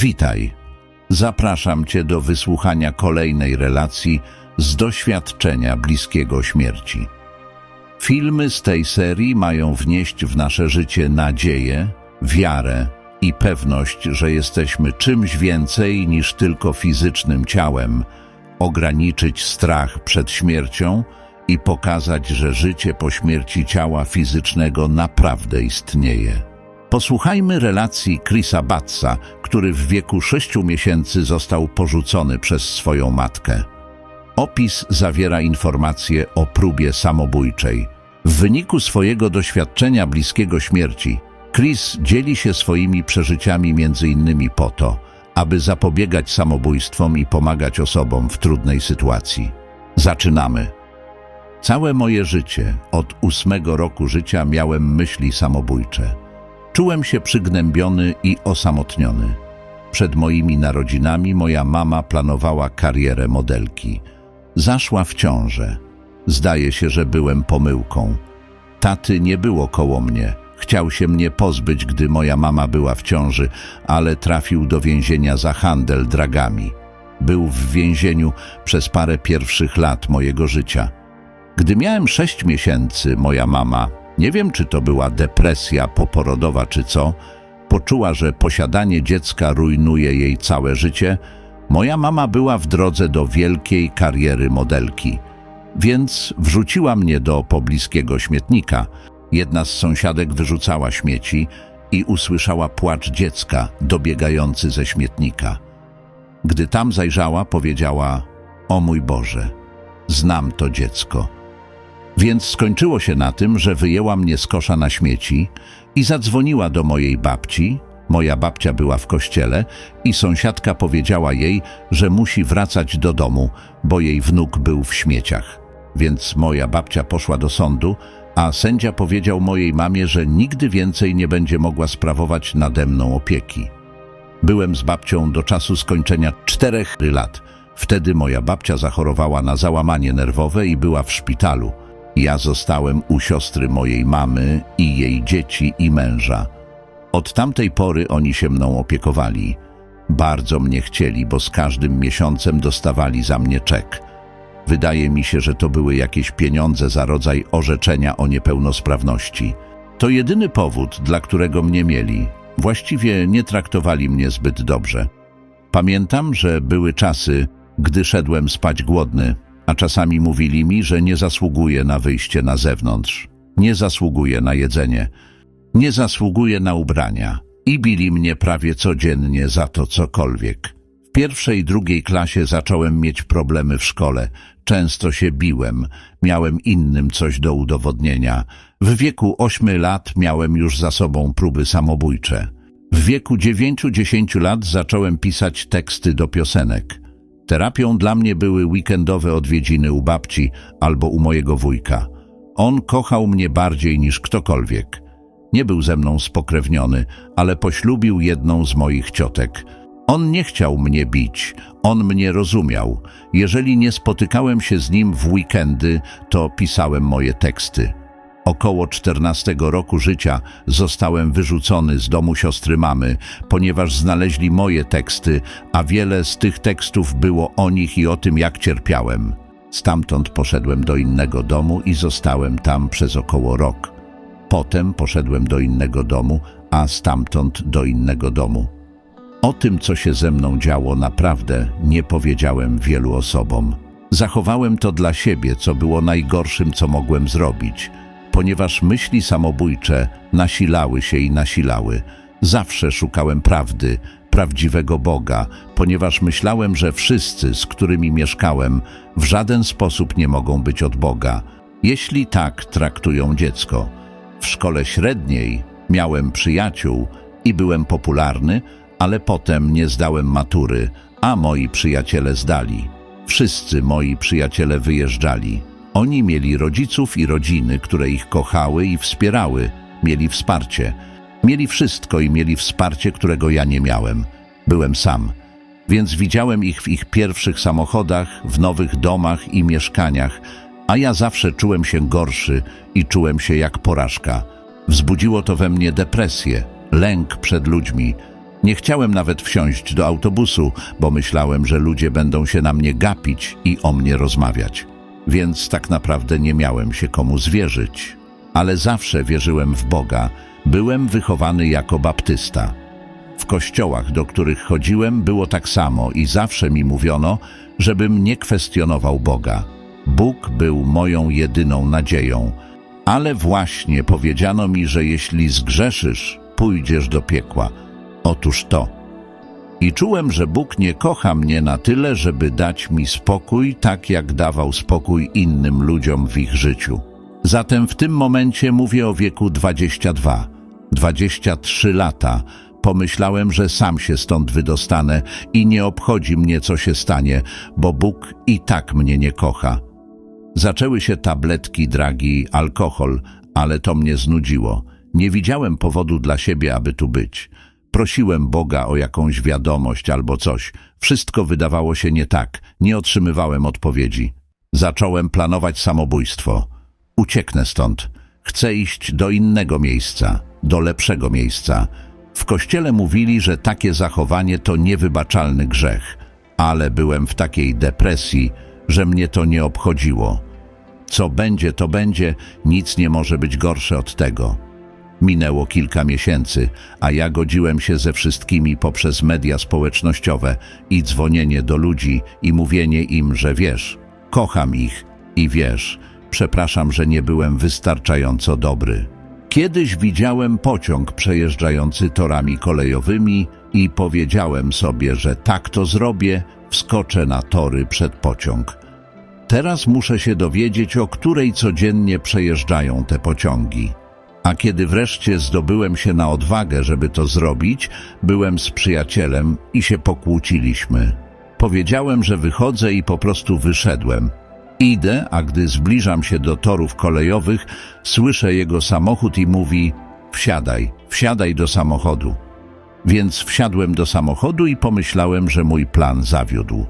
Witaj. Zapraszam Cię do wysłuchania kolejnej relacji z doświadczenia bliskiego śmierci. Filmy z tej serii mają wnieść w nasze życie nadzieję, wiarę i pewność, że jesteśmy czymś więcej niż tylko fizycznym ciałem, ograniczyć strach przed śmiercią i pokazać, że życie po śmierci ciała fizycznego naprawdę istnieje. Posłuchajmy relacji Chrisa Batsa, który w wieku sześciu miesięcy został porzucony przez swoją matkę. Opis zawiera informacje o próbie samobójczej. W wyniku swojego doświadczenia bliskiego śmierci, Chris dzieli się swoimi przeżyciami innymi po to, aby zapobiegać samobójstwom i pomagać osobom w trudnej sytuacji. Zaczynamy. Całe moje życie, od ósmego roku życia, miałem myśli samobójcze. Czułem się przygnębiony i osamotniony. Przed moimi narodzinami moja mama planowała karierę modelki. Zaszła w ciążę. Zdaje się, że byłem pomyłką. Taty nie było koło mnie. Chciał się mnie pozbyć, gdy moja mama była w ciąży, ale trafił do więzienia za handel dragami. Był w więzieniu przez parę pierwszych lat mojego życia. Gdy miałem sześć miesięcy, moja mama, nie wiem czy to była depresja poporodowa czy co, poczuła, że posiadanie dziecka rujnuje jej całe życie. Moja mama była w drodze do wielkiej kariery modelki, więc wrzuciła mnie do pobliskiego śmietnika. Jedna z sąsiadek wyrzucała śmieci i usłyszała płacz dziecka dobiegający ze śmietnika. Gdy tam zajrzała, powiedziała: O mój Boże, znam to dziecko. Więc skończyło się na tym, że wyjęła mnie z kosza na śmieci i zadzwoniła do mojej babci. Moja babcia była w kościele i sąsiadka powiedziała jej, że musi wracać do domu, bo jej wnuk był w śmieciach. Więc moja babcia poszła do sądu, a sędzia powiedział mojej mamie, że nigdy więcej nie będzie mogła sprawować nade mną opieki. Byłem z babcią do czasu skończenia czterech lat. Wtedy moja babcia zachorowała na załamanie nerwowe i była w szpitalu. Ja zostałem u siostry mojej mamy i jej dzieci i męża. Od tamtej pory oni się mną opiekowali. Bardzo mnie chcieli, bo z każdym miesiącem dostawali za mnie czek. Wydaje mi się, że to były jakieś pieniądze za rodzaj orzeczenia o niepełnosprawności. To jedyny powód, dla którego mnie mieli. Właściwie nie traktowali mnie zbyt dobrze. Pamiętam, że były czasy, gdy szedłem spać głodny, a czasami mówili mi, że nie zasługuję na wyjście na zewnątrz, nie zasługuję na jedzenie, nie zasługuję na ubrania i bili mnie prawie codziennie za to cokolwiek. W pierwszej, drugiej klasie zacząłem mieć problemy w szkole, często się biłem, miałem innym coś do udowodnienia. W wieku ośmiu lat miałem już za sobą próby samobójcze. W wieku dziewięciu-dziesięciu lat zacząłem pisać teksty do piosenek. Terapią dla mnie były weekendowe odwiedziny u babci albo u mojego wujka. On kochał mnie bardziej niż ktokolwiek. Nie był ze mną spokrewniony, ale poślubił jedną z moich ciotek. On nie chciał mnie bić, on mnie rozumiał. Jeżeli nie spotykałem się z nim w weekendy, to pisałem moje teksty. Około 14 roku życia zostałem wyrzucony z domu siostry mamy, ponieważ znaleźli moje teksty, a wiele z tych tekstów było o nich i o tym, jak cierpiałem. Stamtąd poszedłem do innego domu i zostałem tam przez około rok. Potem poszedłem do innego domu, a stamtąd do innego domu. O tym, co się ze mną działo, naprawdę nie powiedziałem wielu osobom. Zachowałem to dla siebie, co było najgorszym, co mogłem zrobić – ponieważ myśli samobójcze nasilały się i nasilały. Zawsze szukałem prawdy, prawdziwego Boga, ponieważ myślałem, że wszyscy, z którymi mieszkałem, w żaden sposób nie mogą być od Boga, jeśli tak traktują dziecko. W szkole średniej miałem przyjaciół i byłem popularny, ale potem nie zdałem matury, a moi przyjaciele zdali. Wszyscy moi przyjaciele wyjeżdżali. Oni mieli rodziców i rodziny, które ich kochały i wspierały, mieli wsparcie. Mieli wszystko i mieli wsparcie, którego ja nie miałem. Byłem sam. Więc widziałem ich w ich pierwszych samochodach, w nowych domach i mieszkaniach, a ja zawsze czułem się gorszy i czułem się jak porażka. Wzbudziło to we mnie depresję, lęk przed ludźmi. Nie chciałem nawet wsiąść do autobusu, bo myślałem, że ludzie będą się na mnie gapić i o mnie rozmawiać. Więc tak naprawdę nie miałem się komu zwierzyć. Ale zawsze wierzyłem w Boga. Byłem wychowany jako baptysta. W kościołach, do których chodziłem, było tak samo i zawsze mi mówiono, żebym nie kwestionował Boga. Bóg był moją jedyną nadzieją. Ale właśnie powiedziano mi, że jeśli zgrzeszysz, pójdziesz do piekła. Otóż to. I czułem, że Bóg nie kocha mnie na tyle, żeby dać mi spokój, tak jak dawał spokój innym ludziom w ich życiu. Zatem w tym momencie mówię o wieku 22, 23 lata. Pomyślałem, że sam się stąd wydostanę i nie obchodzi mnie, co się stanie, bo Bóg i tak mnie nie kocha. Zaczęły się tabletki, dragi, alkohol, ale to mnie znudziło. Nie widziałem powodu dla siebie, aby tu być. Prosiłem Boga o jakąś wiadomość albo coś. Wszystko wydawało się nie tak. Nie otrzymywałem odpowiedzi. Zacząłem planować samobójstwo. Ucieknę stąd. Chcę iść do innego miejsca, do lepszego miejsca. W kościele mówili, że takie zachowanie to niewybaczalny grzech, ale byłem w takiej depresji, że mnie to nie obchodziło. Co będzie, to będzie, nic nie może być gorsze od tego. Minęło kilka miesięcy, a ja godziłem się ze wszystkimi poprzez media społecznościowe i dzwonienie do ludzi i mówienie im, że wiesz, kocham ich i wiesz, przepraszam, że nie byłem wystarczająco dobry. Kiedyś widziałem pociąg przejeżdżający torami kolejowymi i powiedziałem sobie, że tak to zrobię, wskoczę na tory przed pociąg. Teraz muszę się dowiedzieć, o której codziennie przejeżdżają te pociągi. A kiedy wreszcie zdobyłem się na odwagę, żeby to zrobić, byłem z przyjacielem i się pokłóciliśmy. Powiedziałem, że wychodzę i po prostu wyszedłem. Idę, a gdy zbliżam się do torów kolejowych, słyszę jego samochód i mówi: Wsiadaj, wsiadaj do samochodu. Więc wsiadłem do samochodu i pomyślałem, że mój plan zawiódł.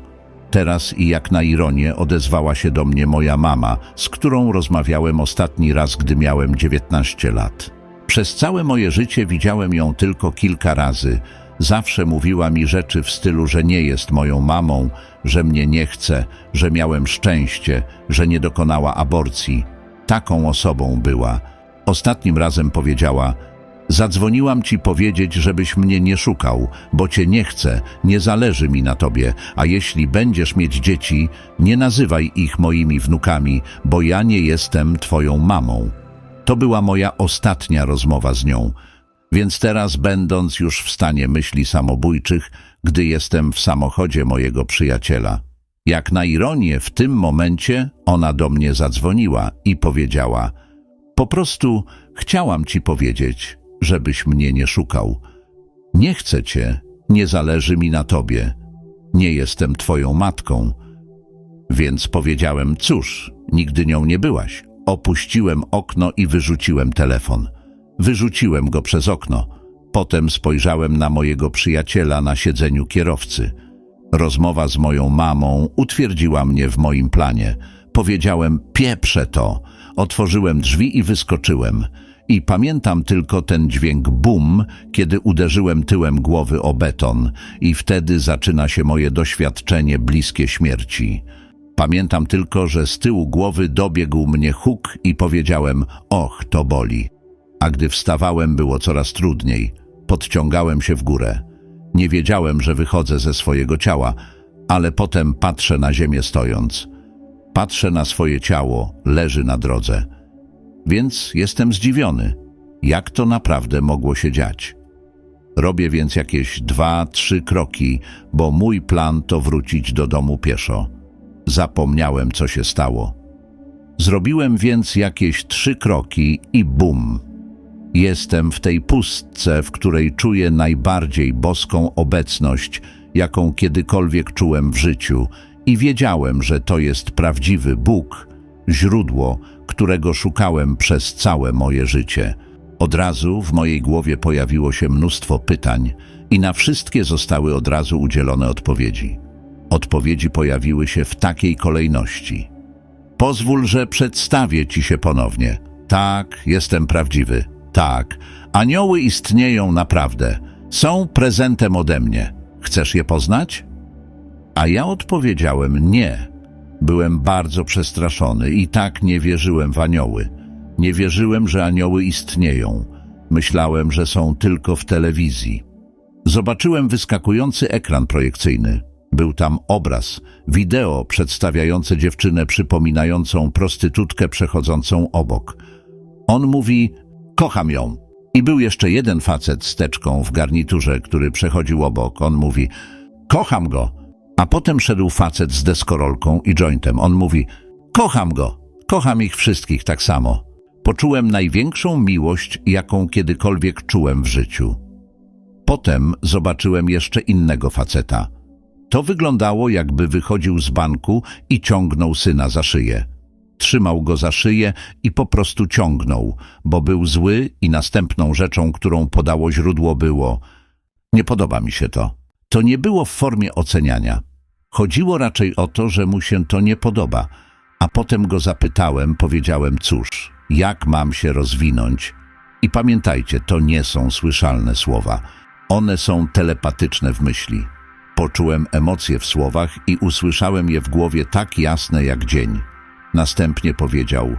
Teraz i jak na ironię odezwała się do mnie moja mama, z którą rozmawiałem ostatni raz, gdy miałem 19 lat. Przez całe moje życie widziałem ją tylko kilka razy. Zawsze mówiła mi rzeczy w stylu, że nie jest moją mamą, że mnie nie chce, że miałem szczęście, że nie dokonała aborcji. Taką osobą była. Ostatnim razem powiedziała: Zadzwoniłam ci powiedzieć, żebyś mnie nie szukał, bo cię nie chcę, nie zależy mi na tobie, a jeśli będziesz mieć dzieci, nie nazywaj ich moimi wnukami, bo ja nie jestem twoją mamą. To była moja ostatnia rozmowa z nią, więc teraz, będąc już w stanie myśli samobójczych, gdy jestem w samochodzie mojego przyjaciela, jak na ironię, w tym momencie ona do mnie zadzwoniła i powiedziała: Po prostu chciałam ci powiedzieć, żebyś mnie nie szukał. Nie chcę cię, nie zależy mi na tobie. Nie jestem twoją matką. Więc powiedziałem, cóż, nigdy nią nie byłaś. Opuściłem okno i wyrzuciłem telefon. Wyrzuciłem go przez okno. Potem spojrzałem na mojego przyjaciela na siedzeniu kierowcy. Rozmowa z moją mamą utwierdziła mnie w moim planie. Powiedziałem, pieprze to. Otworzyłem drzwi i wyskoczyłem. I pamiętam tylko ten dźwięk bum, kiedy uderzyłem tyłem głowy o beton i wtedy zaczyna się moje doświadczenie bliskie śmierci. Pamiętam tylko, że z tyłu głowy dobiegł mnie huk i powiedziałem, och, to boli. A gdy wstawałem, było coraz trudniej. Podciągałem się w górę. Nie wiedziałem, że wychodzę ze swojego ciała, ale potem patrzę na ziemię stojąc. Patrzę na swoje ciało, leży na drodze. Więc jestem zdziwiony, jak to naprawdę mogło się dziać. Robię więc jakieś dwa, trzy kroki, bo mój plan to wrócić do domu pieszo. Zapomniałem, co się stało. Zrobiłem więc jakieś trzy kroki i bum. Jestem w tej pustce, w której czuję najbardziej boską obecność, jaką kiedykolwiek czułem w życiu i wiedziałem, że to jest prawdziwy Bóg, źródło, którego szukałem przez całe moje życie. Od razu w mojej głowie pojawiło się mnóstwo pytań i na wszystkie zostały od razu udzielone odpowiedzi. Odpowiedzi pojawiły się w takiej kolejności. Pozwól, że przedstawię ci się ponownie. Tak, jestem prawdziwy. Tak, anioły istnieją naprawdę. Są prezentem ode mnie. Chcesz je poznać? A ja odpowiedziałem nie. Byłem bardzo przestraszony i tak nie wierzyłem w anioły. Nie wierzyłem, że anioły istnieją. Myślałem, że są tylko w telewizji. Zobaczyłem wyskakujący ekran projekcyjny. Był tam obraz, wideo przedstawiające dziewczynę przypominającą prostytutkę przechodzącą obok. On mówi, kocham ją. I był jeszcze jeden facet z teczką w garniturze, który przechodził obok. On mówi, kocham go. A potem szedł facet z deskorolką i jointem. On mówi, kocham go. Kocham ich wszystkich tak samo. Poczułem największą miłość, jaką kiedykolwiek czułem w życiu. Potem zobaczyłem jeszcze innego faceta. To wyglądało, jakby wychodził z banku i ciągnął syna za szyję. Trzymał go za szyję i po prostu ciągnął, bo był zły i następną rzeczą, którą podało źródło było nie podoba mi się to. To nie było w formie oceniania. Chodziło raczej o to, że mu się to nie podoba. A potem go zapytałem, powiedziałem, cóż, jak mam się rozwinąć? I pamiętajcie, to nie są słyszalne słowa. One są telepatyczne w myśli. Poczułem emocje w słowach i usłyszałem je w głowie tak jasne jak dzień. Następnie powiedział: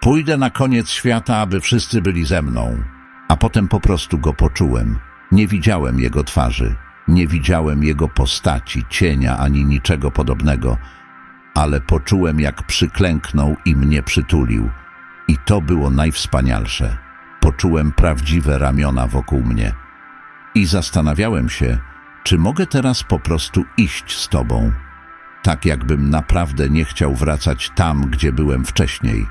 Pójdę na koniec świata, aby wszyscy byli ze mną. A potem po prostu go poczułem. Nie widziałem jego twarzy, nie widziałem jego postaci, cienia ani niczego podobnego, ale poczułem, jak przyklęknął i mnie przytulił. I to było najwspanialsze. Poczułem prawdziwe ramiona wokół mnie. I zastanawiałem się, czy mogę teraz po prostu iść z tobą tak jakbym naprawdę nie chciał wracać tam, gdzie byłem wcześniej.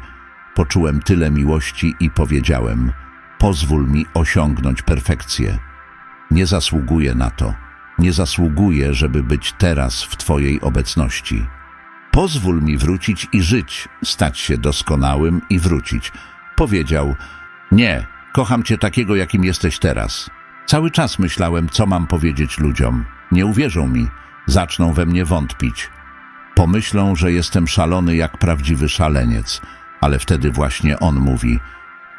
Poczułem tyle miłości i powiedziałem: Pozwól mi osiągnąć perfekcję. Nie zasługuję na to. Nie zasługuję, żeby być teraz w Twojej obecności. Pozwól mi wrócić i żyć, stać się doskonałym i wrócić. Powiedział: Nie, kocham Cię takiego, jakim jesteś teraz. Cały czas myślałem, co mam powiedzieć ludziom. Nie uwierzą mi, zaczną we mnie wątpić. Pomyślą, że jestem szalony jak prawdziwy szaleniec, ale wtedy właśnie on mówi: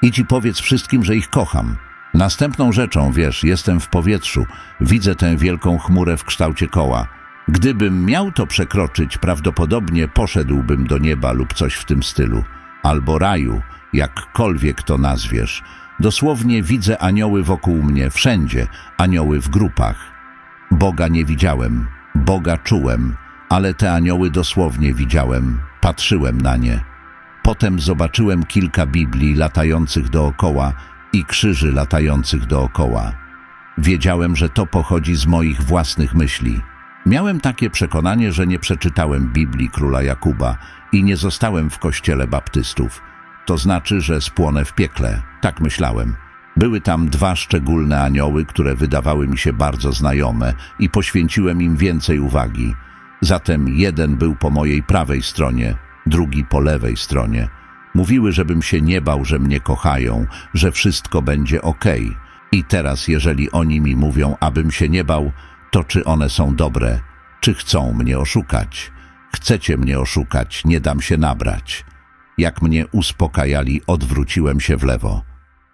Idź i powiedz wszystkim, że ich kocham. Następną rzeczą, wiesz, jestem w powietrzu, widzę tę wielką chmurę w kształcie koła. Gdybym miał to przekroczyć, prawdopodobnie poszedłbym do nieba lub coś w tym stylu, albo raju, jakkolwiek to nazwiesz. Dosłownie widzę anioły wokół mnie, wszędzie, anioły w grupach. Boga nie widziałem, Boga czułem, ale te anioły dosłownie widziałem, patrzyłem na nie. Potem zobaczyłem kilka Biblii latających dookoła i krzyży latających dookoła. Wiedziałem, że to pochodzi z moich własnych myśli. Miałem takie przekonanie, że nie przeczytałem Biblii króla Jakuba i nie zostałem w kościele baptystów. To znaczy, że spłonę w piekle. Tak myślałem. Były tam dwa szczególne anioły, które wydawały mi się bardzo znajome i poświęciłem im więcej uwagi. Zatem jeden był po mojej prawej stronie, drugi po lewej stronie. Mówiły, żebym się nie bał, że mnie kochają, że wszystko będzie okej. Okay. I teraz, jeżeli oni mi mówią, abym się nie bał, to czy one są dobre, czy chcą mnie oszukać? Chcecie mnie oszukać, nie dam się nabrać. Jak mnie uspokajali, odwróciłem się w lewo.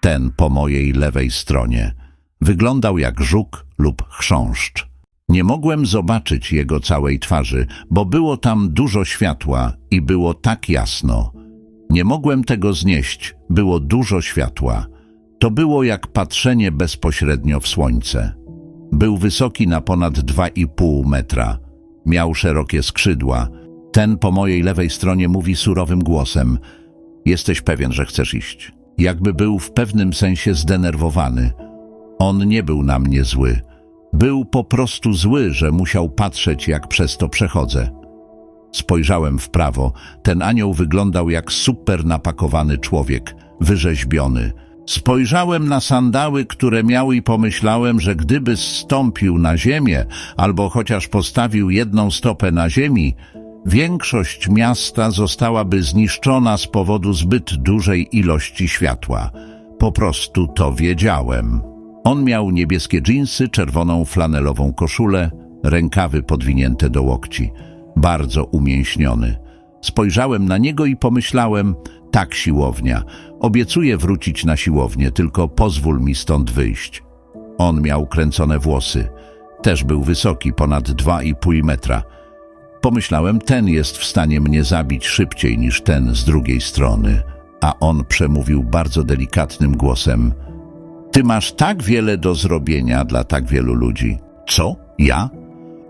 Ten po mojej lewej stronie. Wyglądał jak żuk lub chrząszcz. Nie mogłem zobaczyć jego całej twarzy, bo było tam dużo światła i było tak jasno. Nie mogłem tego znieść, było dużo światła. To było jak patrzenie bezpośrednio w słońce. Był wysoki na ponad dwa i pół metra. Miał szerokie skrzydła. Ten po mojej lewej stronie mówi surowym głosem: Jesteś pewien, że chcesz iść. Jakby był w pewnym sensie zdenerwowany. On nie był na mnie zły. Był po prostu zły, że musiał patrzeć, jak przez to przechodzę. Spojrzałem w prawo. Ten anioł wyglądał jak super napakowany człowiek, wyrzeźbiony. Spojrzałem na sandały, które miał i pomyślałem, że gdyby zstąpił na ziemię albo chociaż postawił jedną stopę na ziemi, większość miasta zostałaby zniszczona z powodu zbyt dużej ilości światła. Po prostu to wiedziałem. On miał niebieskie dżinsy, czerwoną flanelową koszulę, rękawy podwinięte do łokci. Bardzo umięśniony. Spojrzałem na niego i pomyślałem, tak siłownia, obiecuję wrócić na siłownię, tylko pozwól mi stąd wyjść. On miał kręcone włosy. Też był wysoki, ponad 2,5 metra. Pomyślałem, ten jest w stanie mnie zabić szybciej niż ten z drugiej strony. A on przemówił bardzo delikatnym głosem. Ty masz tak wiele do zrobienia dla tak wielu ludzi. Co? Ja?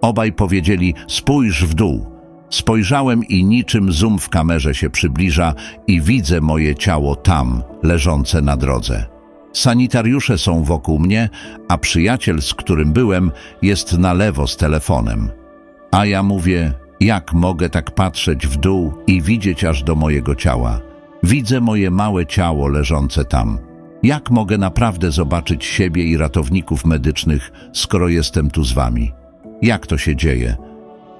Obaj powiedzieli, spójrz w dół. Spojrzałem i niczym zoom w kamerze się przybliża i widzę moje ciało tam, leżące na drodze. Sanitariusze są wokół mnie, a przyjaciel, z którym byłem, jest na lewo z telefonem. A ja mówię, jak mogę tak patrzeć w dół i widzieć aż do mojego ciała? Widzę moje małe ciało leżące tam. Jak mogę naprawdę zobaczyć siebie i ratowników medycznych, skoro jestem tu z wami? Jak to się dzieje?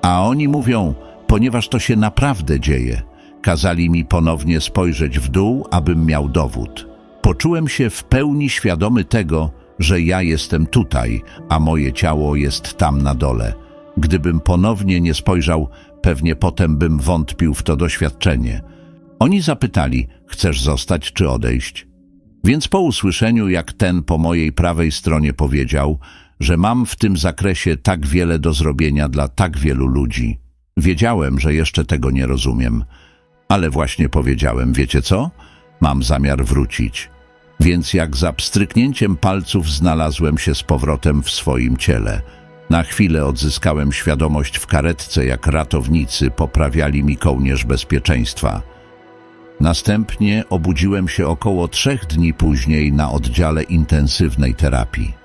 A oni mówią, ponieważ to się naprawdę dzieje. Kazali mi ponownie spojrzeć w dół, abym miał dowód. Poczułem się w pełni świadomy tego, że ja jestem tutaj, a moje ciało jest tam na dole. Gdybym ponownie nie spojrzał, pewnie potem bym wątpił w to doświadczenie. Oni zapytali, chcesz zostać czy odejść? Więc po usłyszeniu, jak ten po mojej prawej stronie powiedział, że mam w tym zakresie tak wiele do zrobienia dla tak wielu ludzi, wiedziałem, że jeszcze tego nie rozumiem. Ale właśnie powiedziałem, wiecie co? Mam zamiar wrócić. Więc jak za pstryknięciem palców znalazłem się z powrotem w swoim ciele. Na chwilę odzyskałem świadomość w karetce, jak ratownicy poprawiali mi kołnierz bezpieczeństwa. Następnie obudziłem się około trzech dni później na oddziale intensywnej terapii.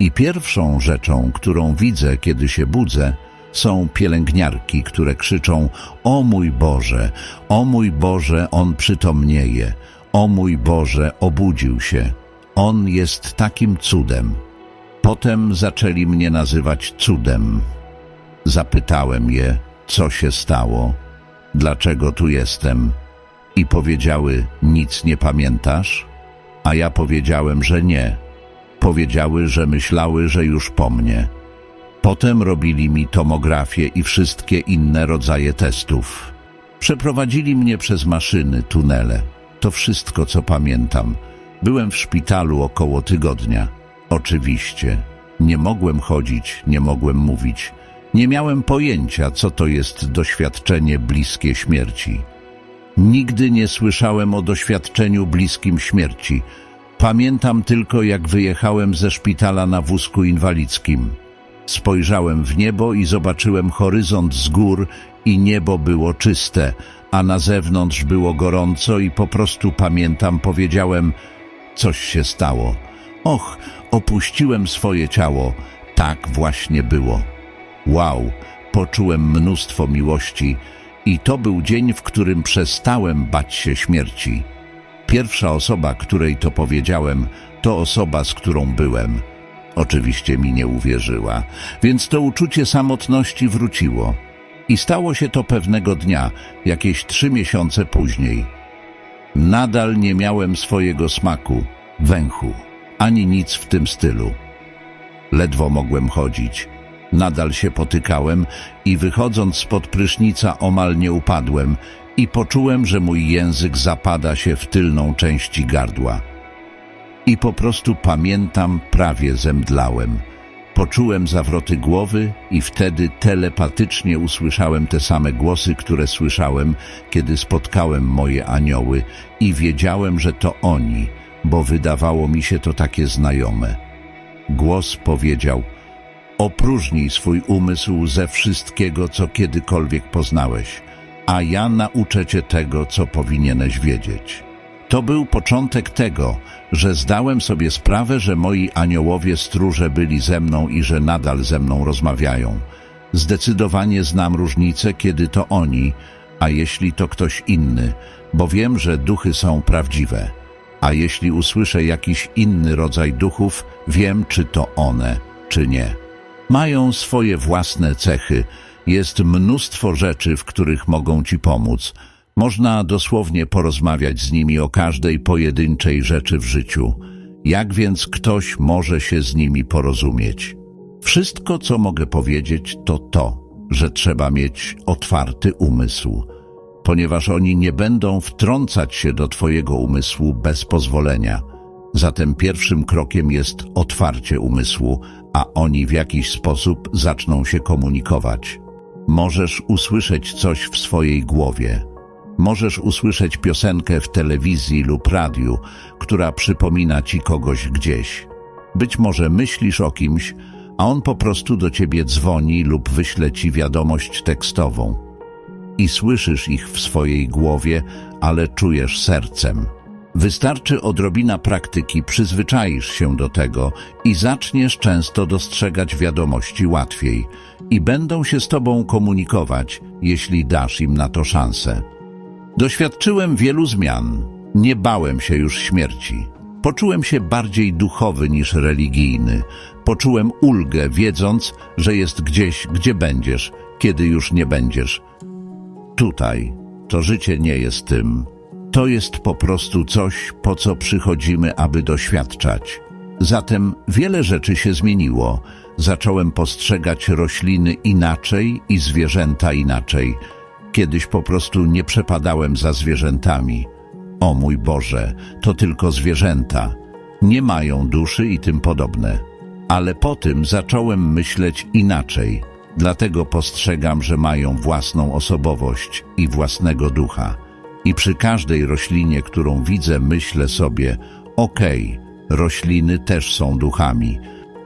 I pierwszą rzeczą, którą widzę, kiedy się budzę, są pielęgniarki, które krzyczą: O mój Boże, o mój Boże, on przytomnieje, o mój Boże, obudził się. On jest takim cudem. Potem zaczęli mnie nazywać cudem. Zapytałem je, co się stało, dlaczego tu jestem i powiedziały, nic nie pamiętasz? A ja powiedziałem, że nie. Powiedziały, że myślały, że już po mnie. Potem robili mi tomografię i wszystkie inne rodzaje testów. Przeprowadzili mnie przez maszyny, tunele. To wszystko, co pamiętam. Byłem w szpitalu około tygodnia. Oczywiście. Nie mogłem chodzić, nie mogłem mówić. Nie miałem pojęcia, co to jest doświadczenie bliskie śmierci. Nigdy nie słyszałem o doświadczeniu bliskim śmierci. Pamiętam tylko, jak wyjechałem ze szpitala na wózku inwalidzkim. Spojrzałem w niebo i zobaczyłem horyzont z gór i niebo było czyste, a na zewnątrz było gorąco i po prostu pamiętam, powiedziałem, coś się stało. Och, opuściłem swoje ciało. Tak właśnie było. Wow, poczułem mnóstwo miłości i to był dzień, w którym przestałem bać się śmierci. Pierwsza osoba, której to powiedziałem, to osoba, z którą byłem. Oczywiście mi nie uwierzyła, więc to uczucie samotności wróciło. I stało się to pewnego dnia, jakieś trzy miesiące później. Nadal nie miałem swojego smaku, węchu, ani nic w tym stylu. Ledwo mogłem chodzić. Nadal się potykałem i wychodząc spod prysznica omal nie upadłem i poczułem, że mój język zapada się w tylną części gardła. I po prostu pamiętam, prawie zemdlałem. Poczułem zawroty głowy i wtedy telepatycznie usłyszałem te same głosy, które słyszałem, kiedy spotkałem moje anioły i wiedziałem, że to oni, bo wydawało mi się to takie znajome. Głos powiedział – Opróżnij swój umysł ze wszystkiego, co kiedykolwiek poznałeś, a ja nauczę cię tego, co powinieneś wiedzieć. To był początek tego, że zdałem sobie sprawę, że moi aniołowie stróże byli ze mną i że nadal ze mną rozmawiają. Zdecydowanie znam różnicę, kiedy to oni, a jeśli to ktoś inny, bo wiem, że duchy są prawdziwe. A jeśli usłyszę jakiś inny rodzaj duchów, wiem, czy to one, czy nie. Mają swoje własne cechy. Jest mnóstwo rzeczy, w których mogą ci pomóc. Można dosłownie porozmawiać z nimi o każdej pojedynczej rzeczy w życiu. Jak więc ktoś może się z nimi porozumieć? Wszystko, co mogę powiedzieć, to to, że trzeba mieć otwarty umysł, ponieważ oni nie będą wtrącać się do Twojego umysłu bez pozwolenia. Zatem pierwszym krokiem jest otwarcie umysłu, a oni w jakiś sposób zaczną się komunikować. Możesz usłyszeć coś w swojej głowie. Możesz usłyszeć piosenkę w telewizji lub radiu, która przypomina ci kogoś gdzieś. Być może myślisz o kimś, a on po prostu do ciebie dzwoni lub wyśle ci wiadomość tekstową. I słyszysz ich w swojej głowie, ale czujesz sercem. Wystarczy odrobina praktyki, przyzwyczaisz się do tego i zaczniesz często dostrzegać wiadomości łatwiej i będą się z tobą komunikować, jeśli dasz im na to szansę. Doświadczyłem wielu zmian. Nie bałem się już śmierci. Poczułem się bardziej duchowy niż religijny. Poczułem ulgę, wiedząc, że jest gdzieś, gdzie będziesz, kiedy już nie będziesz. Tutaj to życie nie jest tym. To jest po prostu coś, po co przychodzimy, aby doświadczać. Zatem wiele rzeczy się zmieniło. Zacząłem postrzegać rośliny inaczej i zwierzęta inaczej. Kiedyś po prostu nie przepadałem za zwierzętami. O mój Boże, to tylko zwierzęta. Nie mają duszy i tym podobne. Ale po tym zacząłem myśleć inaczej. Dlatego postrzegam, że mają własną osobowość i własnego ducha. I przy każdej roślinie, którą widzę, myślę sobie, okej, rośliny też są duchami.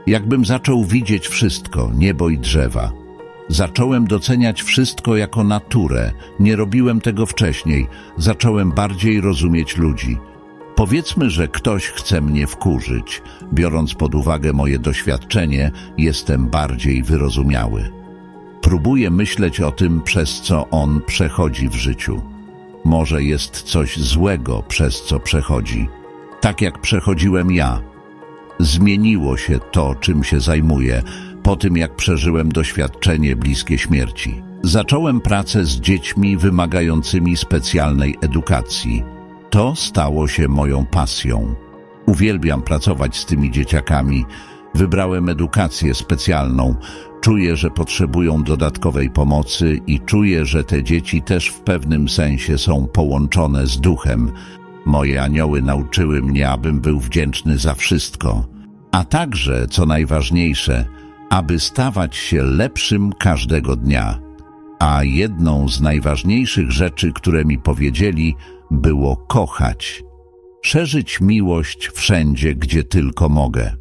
Jakbym zaczął widzieć wszystko, niebo i drzewa. Zacząłem doceniać wszystko jako naturę. Nie robiłem tego wcześniej. Zacząłem bardziej rozumieć ludzi. Powiedzmy, że ktoś chce mnie wkurzyć. Biorąc pod uwagę moje doświadczenie, jestem bardziej wyrozumiały. Próbuję myśleć o tym, przez co on przechodzi w życiu. Może jest coś złego, przez co przechodzi. Tak jak przechodziłem ja. Zmieniło się to, czym się zajmuję, po tym jak przeżyłem doświadczenie bliskie śmierci. Zacząłem pracę z dziećmi wymagającymi specjalnej edukacji. To stało się moją pasją. Uwielbiam pracować z tymi dzieciakami. Wybrałem edukację specjalną. Czuję, że potrzebują dodatkowej pomocy i czuję, że te dzieci też w pewnym sensie są połączone z duchem. Moje anioły nauczyły mnie, abym był wdzięczny za wszystko, a także, co najważniejsze, aby stawać się lepszym każdego dnia. A jedną z najważniejszych rzeczy, które mi powiedzieli, było kochać. Szerzyć miłość wszędzie, gdzie tylko mogę.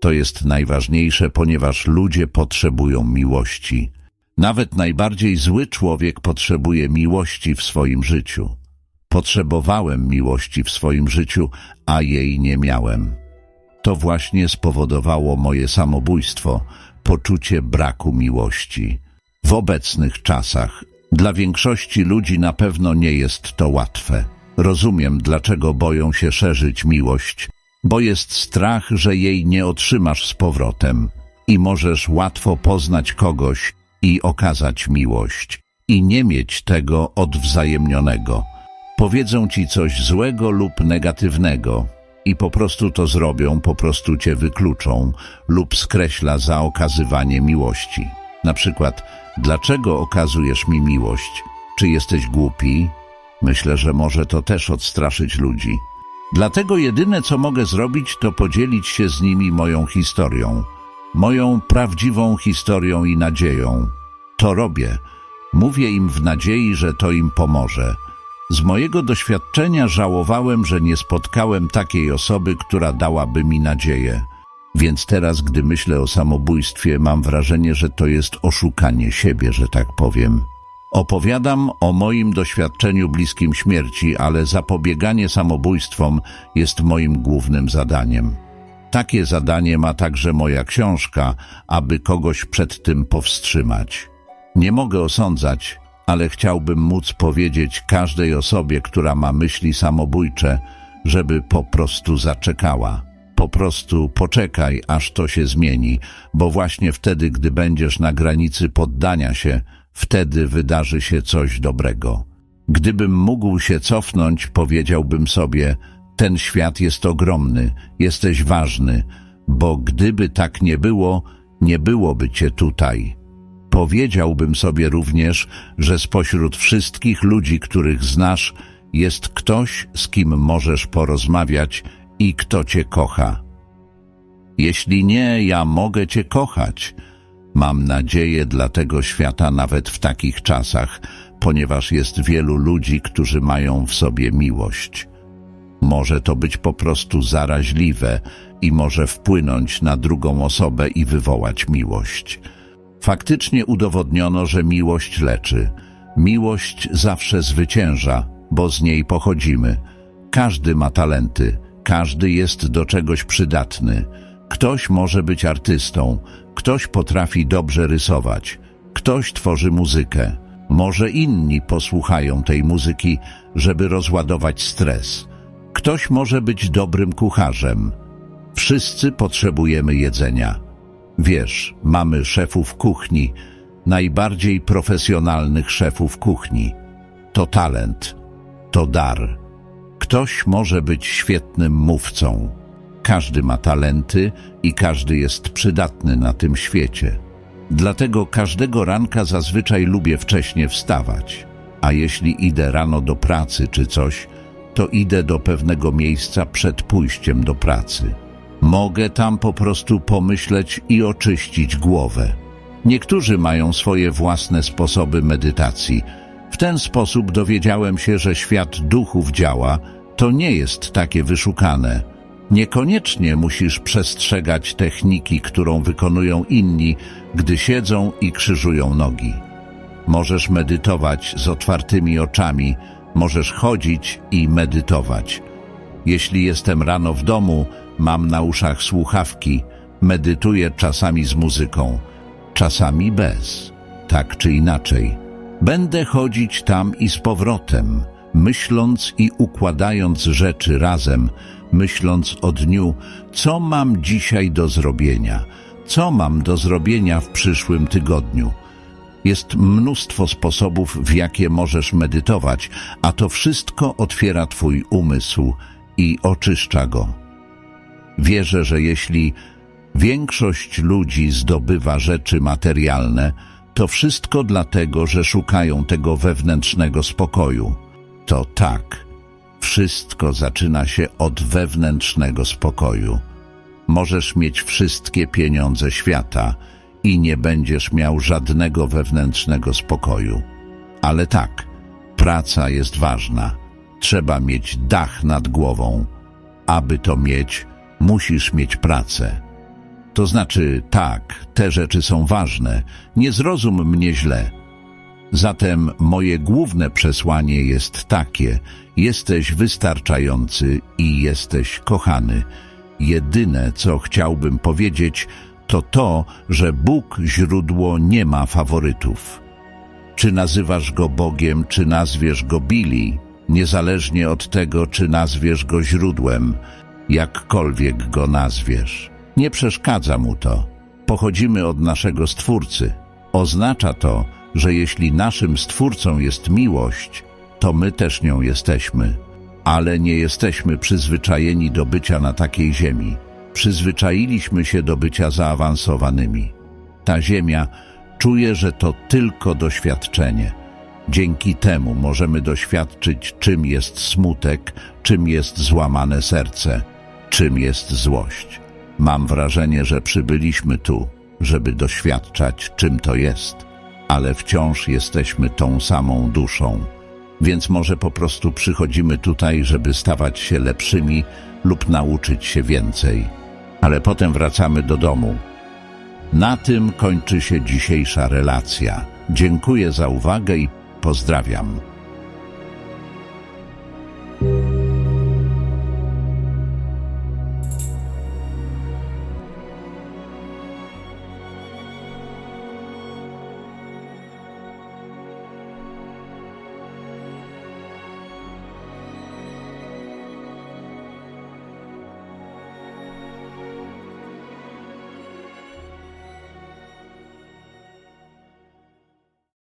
To jest najważniejsze, ponieważ ludzie potrzebują miłości. Nawet najbardziej zły człowiek potrzebuje miłości w swoim życiu. Potrzebowałem miłości w swoim życiu, a jej nie miałem. To właśnie spowodowało moje samobójstwo, poczucie braku miłości. W obecnych czasach dla większości ludzi na pewno nie jest to łatwe. Rozumiem, dlaczego boją się szerzyć miłość, bo jest strach, że jej nie otrzymasz z powrotem i możesz łatwo poznać kogoś i okazać miłość i nie mieć tego odwzajemnionego. Powiedzą ci coś złego lub negatywnego i po prostu to zrobią, po prostu cię wykluczą lub skreśla za okazywanie miłości. Na przykład, dlaczego okazujesz mi miłość? Czy jesteś głupi? Myślę, że może to też odstraszyć ludzi. Dlatego jedyne, co mogę zrobić, to podzielić się z nimi moją historią, moją prawdziwą historią i nadzieją. To robię. Mówię im w nadziei, że to im pomoże. Z mojego doświadczenia żałowałem, że nie spotkałem takiej osoby, która dałaby mi nadzieję. Więc teraz, gdy myślę o samobójstwie, mam wrażenie, że to jest oszukanie siebie, że tak powiem. Opowiadam o moim doświadczeniu bliskim śmierci, ale zapobieganie samobójstwom jest moim głównym zadaniem. Takie zadanie ma także moja książka, aby kogoś przed tym powstrzymać. Nie mogę osądzać, ale chciałbym móc powiedzieć każdej osobie, która ma myśli samobójcze, żeby po prostu zaczekała. Po prostu poczekaj, aż to się zmieni, bo właśnie wtedy, gdy będziesz na granicy poddania się, wtedy wydarzy się coś dobrego. Gdybym mógł się cofnąć, powiedziałbym sobie, ten świat jest ogromny, jesteś ważny, bo gdyby tak nie było, nie byłoby cię tutaj. Powiedziałbym sobie również, że spośród wszystkich ludzi, których znasz, jest ktoś, z kim możesz porozmawiać i kto cię kocha. Jeśli nie, ja mogę cię kochać. Mam nadzieję dla tego świata nawet w takich czasach, ponieważ jest wielu ludzi, którzy mają w sobie miłość. Może to być po prostu zaraźliwe i może wpłynąć na drugą osobę i wywołać miłość. Faktycznie udowodniono, że miłość leczy. Miłość zawsze zwycięża, bo z niej pochodzimy. Każdy ma talenty, każdy jest do czegoś przydatny. Ktoś może być artystą, ktoś potrafi dobrze rysować, ktoś tworzy muzykę. Może inni posłuchają tej muzyki, żeby rozładować stres. Ktoś może być dobrym kucharzem. Wszyscy potrzebujemy jedzenia. Wiesz, mamy szefów kuchni, najbardziej profesjonalnych szefów kuchni. To talent, to dar. Ktoś może być świetnym mówcą. Każdy ma talenty i każdy jest przydatny na tym świecie. Dlatego każdego ranka zazwyczaj lubię wcześnie wstawać. A jeśli idę rano do pracy czy coś, to idę do pewnego miejsca przed pójściem do pracy. Mogę tam po prostu pomyśleć i oczyścić głowę. Niektórzy mają swoje własne sposoby medytacji. W ten sposób dowiedziałem się, że świat duchów działa, to nie jest takie wyszukane. Niekoniecznie musisz przestrzegać techniki, którą wykonują inni, gdy siedzą i krzyżują nogi. Możesz medytować z otwartymi oczami, możesz chodzić i medytować. Jeśli jestem rano w domu, mam na uszach słuchawki, medytuję czasami z muzyką, czasami bez, tak czy inaczej. Będę chodzić tam i z powrotem, myśląc i układając rzeczy razem, myśląc o dniu, co mam dzisiaj do zrobienia, co mam do zrobienia w przyszłym tygodniu. Jest mnóstwo sposobów, w jakie możesz medytować, a to wszystko otwiera Twój umysł i oczyszcza go. Wierzę, że jeśli większość ludzi zdobywa rzeczy materialne, to wszystko dlatego, że szukają tego wewnętrznego spokoju. To tak, wszystko zaczyna się od wewnętrznego spokoju. Możesz mieć wszystkie pieniądze świata i nie będziesz miał żadnego wewnętrznego spokoju. Ale tak, praca jest ważna. Trzeba mieć dach nad głową. Aby to mieć, musisz mieć pracę. To znaczy, tak, te rzeczy są ważne. Nie zrozum mnie źle. Zatem moje główne przesłanie jest takie: jesteś wystarczający i jesteś kochany. Jedyne, co chciałbym powiedzieć, to to, że Bóg źródło nie ma faworytów. Czy nazywasz go Bogiem, czy nazwiesz go Billy, niezależnie od tego, czy nazwiesz go źródłem, jakkolwiek go nazwiesz. Nie przeszkadza mu to. Pochodzimy od naszego Stwórcy. Oznacza to, że jeśli naszym Stwórcą jest miłość, to my też nią jesteśmy. Ale nie jesteśmy przyzwyczajeni do bycia na takiej ziemi. Przyzwyczailiśmy się do bycia zaawansowanymi. Ta ziemia czuje, że to tylko doświadczenie. Dzięki temu możemy doświadczyć, czym jest smutek, czym jest złamane serce, czym jest złość. Mam wrażenie, że przybyliśmy tu, żeby doświadczać, czym to jest, ale wciąż jesteśmy tą samą duszą. Więc może po prostu przychodzimy tutaj, żeby stawać się lepszymi lub nauczyć się więcej. Ale potem wracamy do domu. Na tym kończy się dzisiejsza relacja. Dziękuję za uwagę i pozdrawiam.